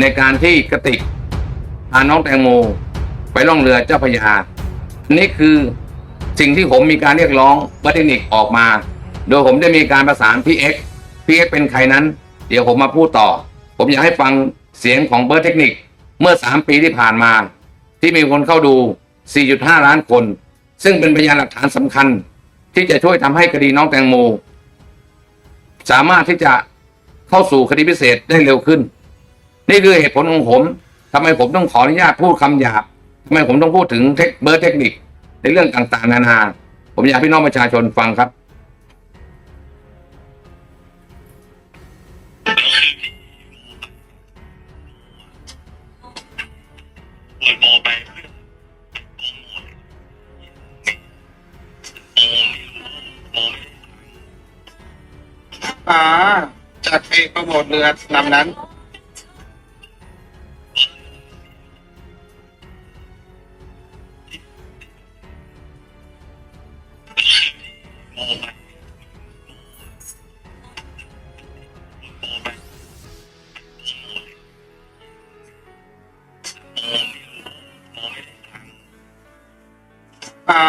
ในการที่กระติกพาน้องแตงโม ไปล่องเรือเจ้าพระยา นี่คือสิ่งที่ผมมีการเรียกร้องวัตเทคนิคออกมา โดยผมได้มีการประสานพี่เอ็กพี่เอ็กเป็นใครนั้น เดี๋ยวผมมาพูดต่อ ผมอยากให้ฟังเสียงของเบิร์ดเทคนิคเมื่อ 3 ปีที่ผ่านมา ที่มีคนเข้าดู 4.5 ล้านคน ซึ่งเป็นพยานหลักฐานสำคัญ ที่จะช่วยทำให้คดีน้องแตงโม สามารถที่จะเข้าสู่คดีพิเศษได้เร็วขึ้น นี่คือเหตุผลของผมทำไมผมต้องขออนุญาตพูดคำหยาบทำไมผมต้องพูดถึงเทคเบิร์เทคนิคในเรื่องต่างๆ นานา ผมอยากให้พี่น้องประชาชนฟังครับเปิดโมไปเพื่อโปรโมทโมไม่รู้โมไม่ได้ป๋าจากเพลงโปรโมทเรือลำนั้น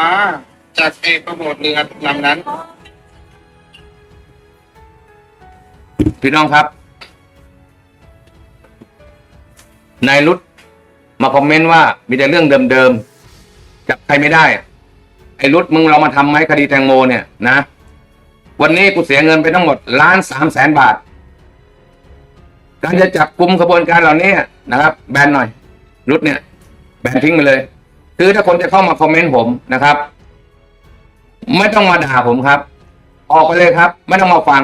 าจากเพลงโปรโมทเรือลำนั้น พี่น้องครับ นายรุดมาคอมเมนต์ว่ามีแต่เรื่องเดิมๆจับใครไม่ได้ ไอ้รุดมึงเรามาทำไหมคดีแตงโมเนี่ยนะ วันนี้กูเสียเงินไปทั้งหมดล้านสามแสนบาท การจะจับกลุ่มขบวนการเหล่านี้นะครับ แบนหน่อยรุดเนี่ย แบนทิ้งไปเลย คือถ้าคนจะเข้ามาคอมเมนต์ผมนะครับ ไม่ต้องมาด่าผมครับ ออกไปเลยครับ ไม่ต้องมาฟัง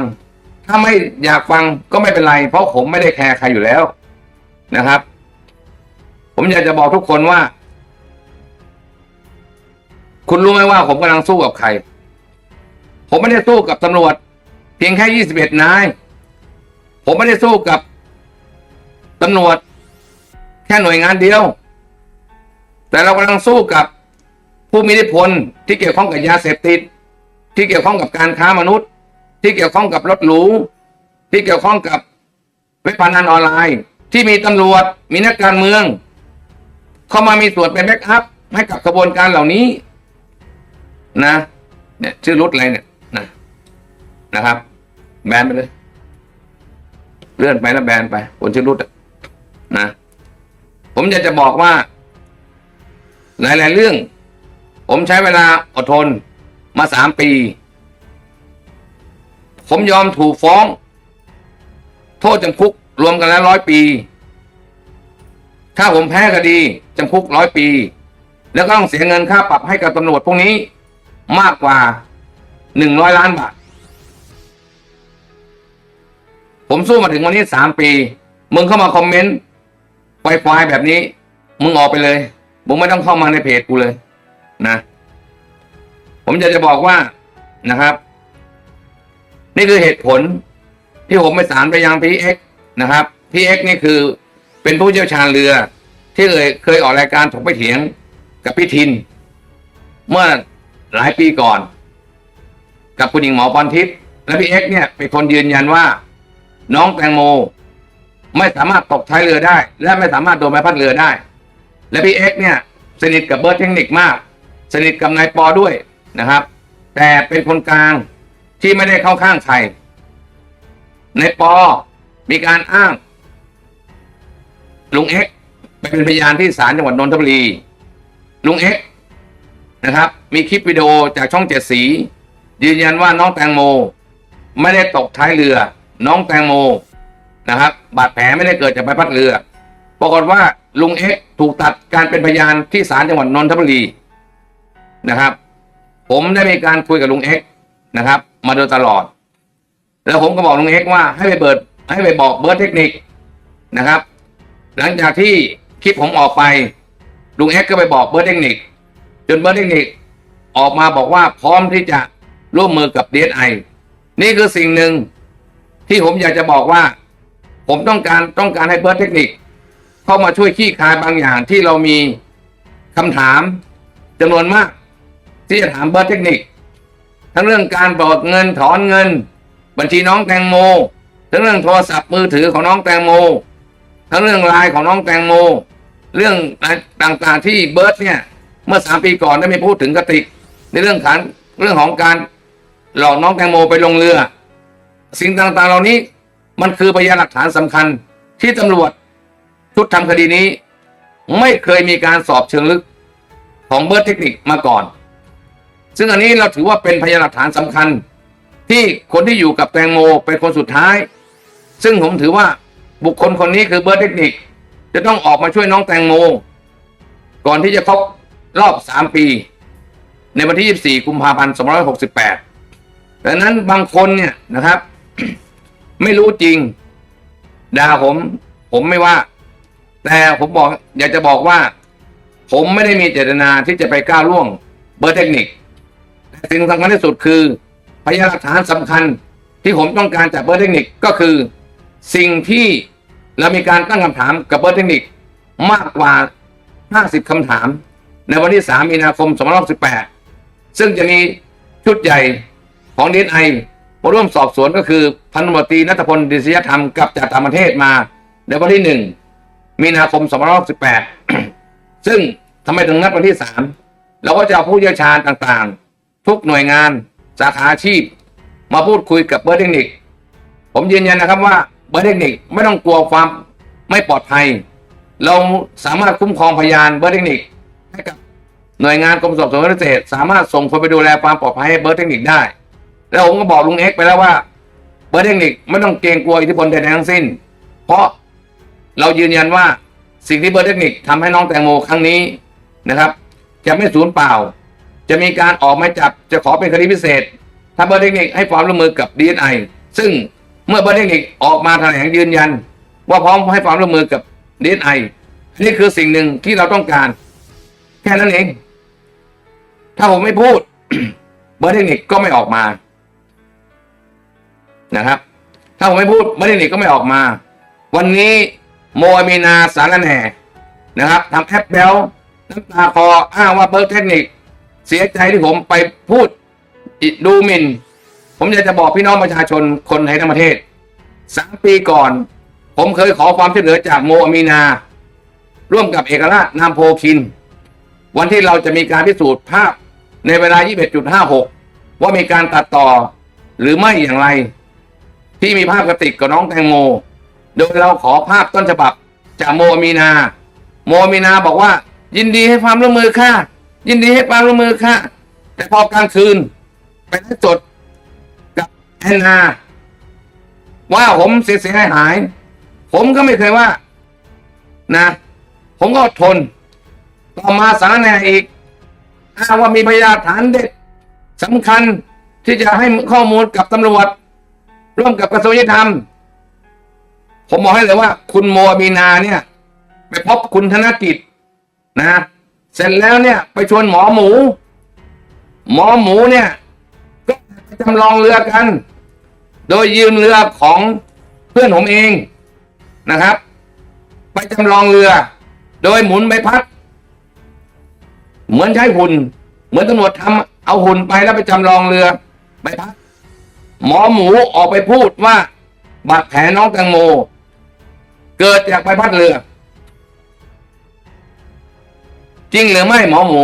ถ้าไม่อยากฟังก็ไม่เป็นไร เพราะผมไม่ได้แคร์ใครอยู่แล้วนะครับ ผมอยากจะบอกทุกคนว่า คุณรู้ไหมว่าผมกำลังสู้กับใคร ผมไม่ได้สู้กับตำรวจ เพียงแค่ยี่สิบเอ็ดนาย ผมไม่ได้สู้กับตำรวจ แค่หน่วยงานเดียว แต่เรากำลังสู้กับผู้มีอิทธิพลที่เกี่ยวข้องกับยาเสพติด ที่เกี่ยวข้องกับการค้ามนุษย์ ที่เกี่ยวข้องกับรถหรูที่เกี่ยวข้องกับเว็บพนันออนไลน์ ที่มีตำรวจมีนักการเมือง เข้ามามีส่วนเป็นแบ็กอัพให้กับกระบวนการเหล่านี้ นะเนี่ยชื่อรุดอะไรเนี่ยนะนะครับ แบนไปเลย เลื่อนไปแล้วแบนไปคนชื่อรุดนะ ผมอยากจะบอกว่า หลายๆเรื่อง ผมใช้เวลาอดทนมาสามปี ผมยอมถูกฟ้อง โทษจำคุกรวมกันแล้วร้อยปี ถ้าผมแพ้คดีจำคุกร้อยปี แล้วก็ต้องเสียเงินค่าปรับให้กับตำรวจพวกนี้มากกว่าหนึ่งร้อยล้านบาท ผมสู้มาถึงวันนี้สามปี มึงเข้ามาคอมเมนต์ไฟๆแบบนี้ มึงออกไปเลย มึงไม่ต้องเข้ามาในเพจกูเลย นะ ผมอยากจะบอกว่านะครับ นี่คือเหตุผลที่ผมไปสารไปยังพีเอ็กนะครับพีเอ็กนี่คือเป็นผู้เชี่ยวชาญเรือ ที่เคยเคยออกรายการถกไปเถียงกับพี่ทิน เมื่อหลายปีก่อน กับคุณหญิงหมอปอนทิพย์และพี่เอ็กเนี่ยเป็นคนยืนยันว่า น้องแตงโม ไม่สามารถตกท้ายเรือได้ และไม่สามารถโดนใบพัดเรือได้ และพี่เอ็กเนี่ยสนิทกับเบิร์ดเทคนิคมาก สนิทกับนายปอด้วยนะครับ แต่เป็นคนกลางที่ไม่ได้เข้าข้างใครนายปอมีการอ้างลุงเอ็กเป็นพยานที่ศาลจังหวัดนนทบุรี ลุงเอ็กนะครับ มีคลิปวิดีโอจากช่องเจ็ดสี ยืนยันว่าน้องแตงโม ไม่ได้ตกท้ายเรือ น้องแตงโมนะครับ บาดแผลไม่ได้เกิดจากใบพัดเรือ ปรากฏว่าลุงเอ็กถูกตัดการเป็นพยานที่ศาลจังหวัดนนทบุรีนะครับ ผมได้มีการคุยกับลุงเอ็กนะครับ มาโดยตลอด แล้วผมก็บอกลุงเอ็กว่าให้ไปเบิดให้ไปบอกเบิร์ดเทคนิคนะครับ หลังจากที่คลิปผมออกไปลุงเอ็กก็ไปบอกเบิร์ดเทคนิคจนเบิร์ดเทคนิคออกมาบอกว่าพร้อมที่จะร่วมมือกับดีไอนี่คือสิ่งหนึ่งที่ผมอยากจะบอกว่า ผมต้องการต้องการให้เบิร์ดเทคนิค เข้ามาช่วยขี้คายบางอย่างที่เรามีคำถามจำนวนมาก ที่จะถามเบิร์เทคนิค ทั้งเรื่องการเบิกเงินถอนเงิน บัญชีน้องแตงโม ทั้งเรื่องโทรศัพท์มือถือของน้องแตงโม ทั้งเรื่องไลายของน้องแตงโม เรื่องต่างๆที่เบิร์ตเนี่ยเมื่อสามปีก่อนได้ไม่พูดถึงกติก ในเรื่องการเรื่องของการหลอกน้องแตงโมไปลงเรือ สิ่งต่างๆเหล่านี้มันคือพยานหลักฐานสำคัญที่ตำรวจ ชุดทำคดีนี้ ไม่เคยมีการสอบเชิงลึกของเบิร์ตเทคนิคมาก่อน ซึ่งอันนี้เราถือว่าเป็นพยานหลักฐานสำคัญ ที่คนที่อยู่กับแตงโมเป็นคนสุดท้าย ซึ่งผมถือว่าบุคคลคนนี้คือเบิร์ตเทคนิค จะต้องออกมาช่วยน้องแตงโม ก่อนที่จะครบรอบสามปี ในวันที่ 24 กุมภาพันธ์ 2568 ดังนั้นบางคนเนี่ยนะครับ ไม่รู้จริงด่าผม ผมไม่ว่า แต่ผมบอกอยากจะบอกว่า ผมไม่ได้มีเจตนาที่จะไปก้าวล่วงเบอร์เทคนิคแต่สิ่งสำคัญที่สุดคือพยานหลักฐานสำคัญที่ผมต้องการจากเบอร์เทคนิคก็คือ สิ่งที่เรามีการตั้งคำถามกับเบอร์เทคนิคมากกว่า 50คำถาม ในวันที่ 3 มีนาคม 2518 ซึ่งจะมีชุดใหญ่ของดีไอมาร่วมสอบสวนก็คือพันตำรวจตรีนัทพลดิษยธรรมกับจากต่างประเทศมาในวันที่1 มีนาคม2518ซึ่งทำไมถึงนัดวันที่ 3 เราก็จะเอาผู้เชี่ยวชาญต่างๆ ทุกหน่วยงานสาขาอาชีพ มาพูดคุยกับเบอร์เทคนิค ผมยืนยันนะครับว่าเบอร์เทคนิคไม่ต้องกลัวความไม่ปลอดภัย เราสามารถคุ้มครองพยานเบอร์เทคนิคให้กับหน่วยงานกรมสอบสวนพิเศษสามารถส่งคนไปดูแลความปลอดภัยให้เบอร์เทคนิคได้ แล้วผมก็บอกลุงเอ็กไปแล้วว่าเบอร์เทคนิคไม่ต้องเกรงกลัวอิทธิพลใดๆทั้งสิ้น เพราะ เรายืนยันว่าสิ่งที่เบอร์เทคนิคทำให้น้องแตงโมครั้งนี้นะครับ จะไม่สูญเปล่า จะมีการออกหมายจับจะขอเป็นคดีพิเศษ ถ้าเบอร์เทคนิคให้ความร่วมมือกับดีไอซึ่งเมื่อเบอร์เทคนิคออกมาแถลงยืนยัน ว่าพร้อมให้ความร่วมมือกับดีไอนี่คือสิ่งหนึ่งที่เราต้องการ แค่นั้นเอง ถ้าผมไม่พูด เบอร์เทคนิคก็ไม่ออกมานะครับ ถ้าผมไม่พูดเบอร์เทคนิคก็ไม่ออกมา วันนี้ โมอามีนาสารแหน่นะครับทำแอปแบลน้ำตาคออ้างว่าเบอร์เทคนิค เสียใจที่ผมไปพูดอิดูหมินผมอยากจะบอกพี่น้องประชาชนคนไทยทั้งประเทศสามปีก่อน ผมเคยขอความช่วยเหลือจากโมอามีนา ร่วมกับเอกราชนามโพคิน วันที่เราจะมีการพิสูจน์ภาพในเวลา 21.56 ว่ามีการตัดต่อหรือไม่อย่างไร ที่มีภาพกระติกกับน้องแตงโม โดยเราขอภาพต้นฉบับจากโมมีนา โมมีนาบอกว่า ยินดีให้ความร่วมมือค่ะ ยินดีให้ความร่วมมือค่ะ แต่พอกลางคืนไปไลฟ์สดกับแอนนาว่าผมเสียเสียหายหาย ผมก็ไม่เคยว่า นะ ผมก็ทน ต่อมาสารแหน่อีกอ้างว่ามีพยานฐานเด็ดสำคัญที่จะให้ข้อมูลกับตำรวจ ร่วมกับกระทรวงยุติธรรม ผมบอกให้เลยว่า คุณโมมีนาเนี่ย ไปพบคุณธนกิจนะ เสร็จแล้วเนี่ย ไปชวนหมอหมู หมอหมูเนี่ยก็ไปจำลองเรือกัน โดยยืมเรือของเพื่อนผมเองนะครับ ไปจำลองเรือ โดยหมุนใบพัด เหมือนใช้หุ่น เหมือนตำรวจทำเอาหุ่นไปแล้วไปจำลองเรือใบพัดหมอหมูออกไปพูดว่าบาดแผลน้องแตงโม เกิดจากใบพัดเรือ จริงหรือไม่หมอหมู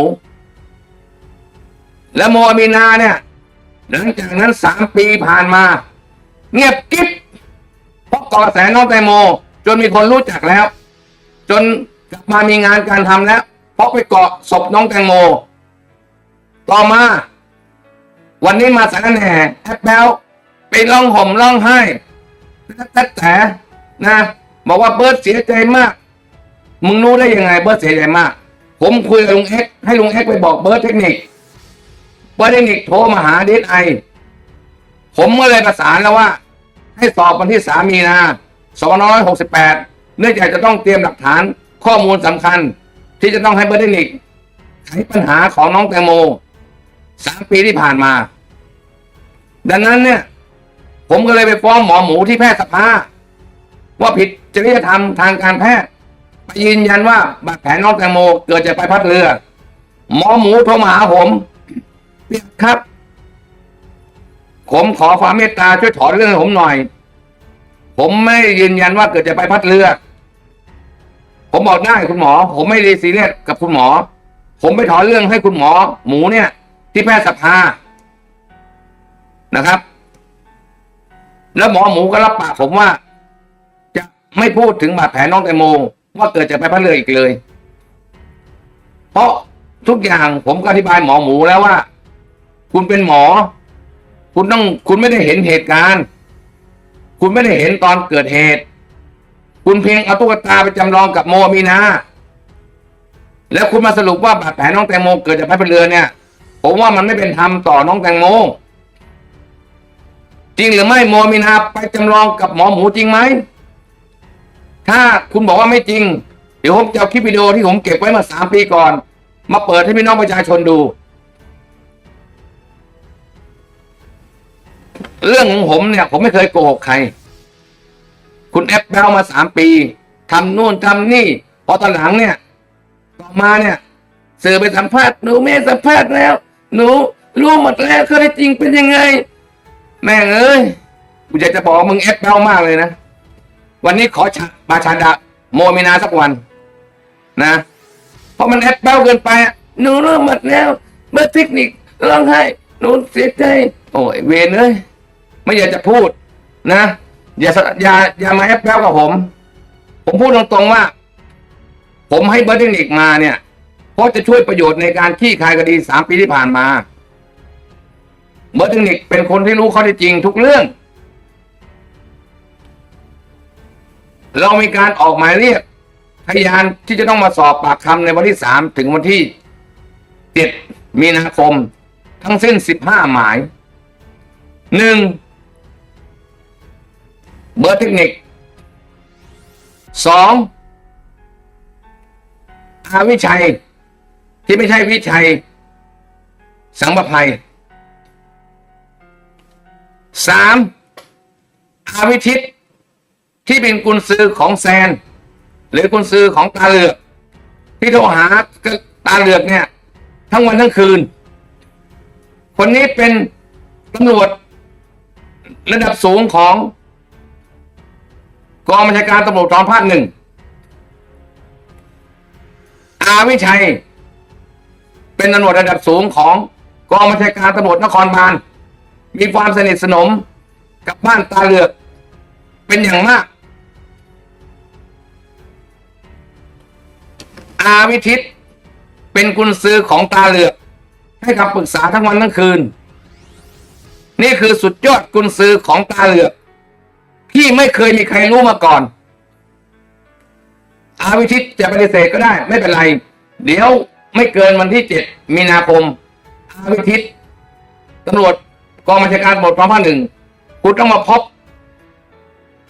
และโมอามีนาเนี่ย หลังจากนั้นสามปีผ่านมา เงียบกิ๊บเพราะก่อแสน้องแตงโม จนมีคนรู้จักแล้ว จนกลับมามีงานการทำแล้ว เพราะไปเกาะศพน้องแตงโม ต่อมา วันนี้มาสารแหน่แอปแบลไปร้องห่มร้องไห้แต่แต่นะ บอกว่าเบิร์ดเสียใจมาก มึงรู้ได้ยังไงเบิร์ดเสียใจมาก ผมคุยกับลุงเอ็กให้ลุงเอ็กไปบอกเบิร์ดเทคนิคเบิร์ดเทคนิคโทรมาหาดีไอผมก็เลยประสานแล้วว่า ให้สอบวันที่สามีนา2568เนื่องจากจะต้องเตรียมหลักฐานข้อมูลสำคัญ ที่จะต้องให้เบิร์ดเทคนิคไขปัญหาของน้องแตงโมสามปีที่ผ่านมา ดังนั้นเนี่ย ผมก็เลยไปฟ้องหมอหมูที่แพทยสภา ว่าผิดจริยธรรมทางการแพทย์ไปยืนยันว่าบาดแผลน้องแตงโมเกิดจากใบพัดเรือ หมอหมูโทรมาหาผมพี่ครับ ผมขอความเมตตาช่วยถอนเรื่องให้ผมหน่อย ผมไม่ยืนยันว่าเกิดจากใบพัดเรือ ผมบอกได้คุณหมอ ผมไม่ได้ซีเรียสกับคุณหมอ ผมไปถอนเรื่องให้คุณหมอ หมูเนี่ย ที่แพทย์สภานะครับ แล้วหมอหมูก็รับปากผมว่า ไม่พูดถึงบาดแผลน้องแตงโมว่าเกิดจากใบพัดเรืออีกเลย เพราะทุกอย่างผมก็อธิบายหมอหมูแล้วว่า คุณเป็นหมอ คุณต้องคุณไม่ได้เห็นเหตุการณ์ คุณไม่ได้เห็นตอนเกิดเหตุ คุณเพียงเอาตุ๊กตาไปจำลองกับโมมีนาแล้วคุณมาสรุปว่าบาดแผลน้องแตงโมเกิดจากใบพัดเรือเนี่ย ผมว่ามันไม่เป็นธรรมต่อน้องแตงโมจริงหรือไม่โมมีนาไปจำลองกับหมอหมูจริงไหม ถ้าคุณบอกว่าไม่จริง เดี๋ยวผมจะเอาคลิปวิดีโอที่ผมเก็บไว้มาสามปีก่อน มาเปิดให้พี่น้องประชาชนดู เรื่องของผมเนี่ย ผมไม่เคยโกหกใคร คุณแอปเบลมาสามปีทำนู่นทำนี่ พอตอนหลังเนี่ยต่อมาเนี่ยสื่อไปสัมภาษณ์หนูไม่สัมภาษณ์แล้ว หนูรู้หมดแล้วข้อเท็จจริงเป็นยังไง แม่งเอ้ยกูอยากจะบอกมึงแอปเบลมากเลยนะ วันนี้ขอชาปาชาดะโมมินาสักวัน นะ เพราะมันแอปเบลเกินไปหนูเรู้หมดแล้วเมื่อเทคนิคร้องไห้หนูเสียใจโอ้ยเวนเอ้ยไม่อยากจะพูด นะอย่าสอย่าอย่ามาแอปเบลกับผม ผมพูดตรงๆว่า ผมให้เบอร์เทคนิคมาเนี่ยเพราะจะช่วยประโยชน์ในการขี้คายคดีสามปีที่ผ่านมา เบอร์เทคนิคเป็นคนที่รู้ข้อเท็จจริงทุกเรื่อง เรามีการออกหมายเรียกพยานที่จะต้องมาสอบปากคำในวันที่สามถึงวันที่เจ็ดมีนาคม ทั้งสิ้นสิบห้าหมายหนึ่งเบอร์เทคนิคสองอาวิชัย ที่ไม่ใช่วิชัย สังประภัยสามอาวิทิต ที่เป็นกุญซือของแซน หรือกุญซือของตาเหลือก ที่โทรหาตาเหลือกเนี่ย ทั้งวันทั้งคืน คนนี้เป็นตำรวจระดับสูงของ กองบัญชาการตำรวจกองภาคหนึ่งอาวิชัย เป็นตำรวจระดับสูงของกองบัญชาการตำรวจนครบาลมีความสนิทสนมกับบ้านตาเหลือกเป็นอย่างมาก อาวิทิต เป็นกุญซือของตาเหลือก ให้คำปรึกษาทั้งวันทั้งคืน นี่คือสุดยอดกุญซือของตาเหลือก ที่ไม่เคยมีใครรู้มาก่อน อาวิทิตจะปฏิเสธก็ได้ ไม่เป็นไร เดี๋ยวไม่เกินวันที่เจ็ดมีนาคม อาวิทิตตำรวจกองบัญชาการตำรวจกองภาคหนึ่งคุณต้องมาพบ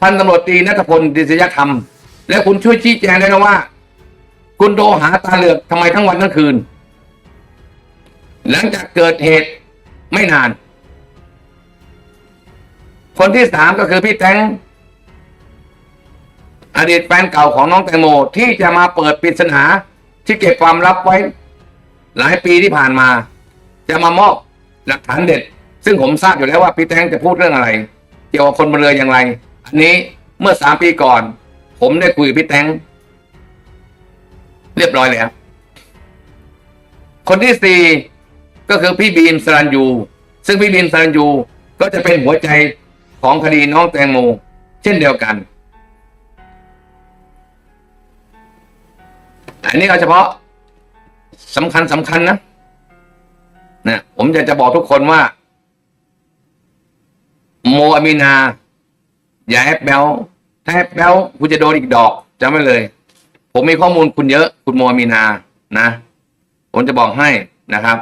พันตำรวจตรีนัทพลดิษยธรรม และคุณช่วยชี้แจงได้นะว่า คุณโทรหาตาเหลือกทำไมทั้งวันทั้งคืน หลังจากเกิดเหตุไม่นาน คนที่สามก็คือพี่แตงอดีตแฟนเก่าของน้องแตงโมที่จะมาเปิดปริศนาที่เก็บความลับไว้ หลายปีที่ผ่านมา จะมามอบหลักฐานเด็ด ซึ่งผมทราบอยู่แล้วว่าพี่แตงจะพูดเรื่องอะไร เกี่ยวกับคนบนเรืออย่างไร อันนี้เมื่อสามปีก่อน ผมได้คุยกับพี่แตง เรียบร้อยแล้ว คนที่สี่ก็คือพี่บีมสรัญยู ซึ่งพี่บีมสรัญยูก็จะเป็นหัวใจของคดีน้องแตงโม เช่นเดียวกัน อันนี้เอาเฉพาะสำคัญสำคัญนะนะผมอยากจะบอกทุกคนว่า โมอามีนา อย่าแอปแบลถ้าแอปแบลคุณจะโดนอีกดอกจำไว้เลย ผมมีข้อมูลคุณเยอะคุณโมมีนานะ ผมจะบอกให้นะครับ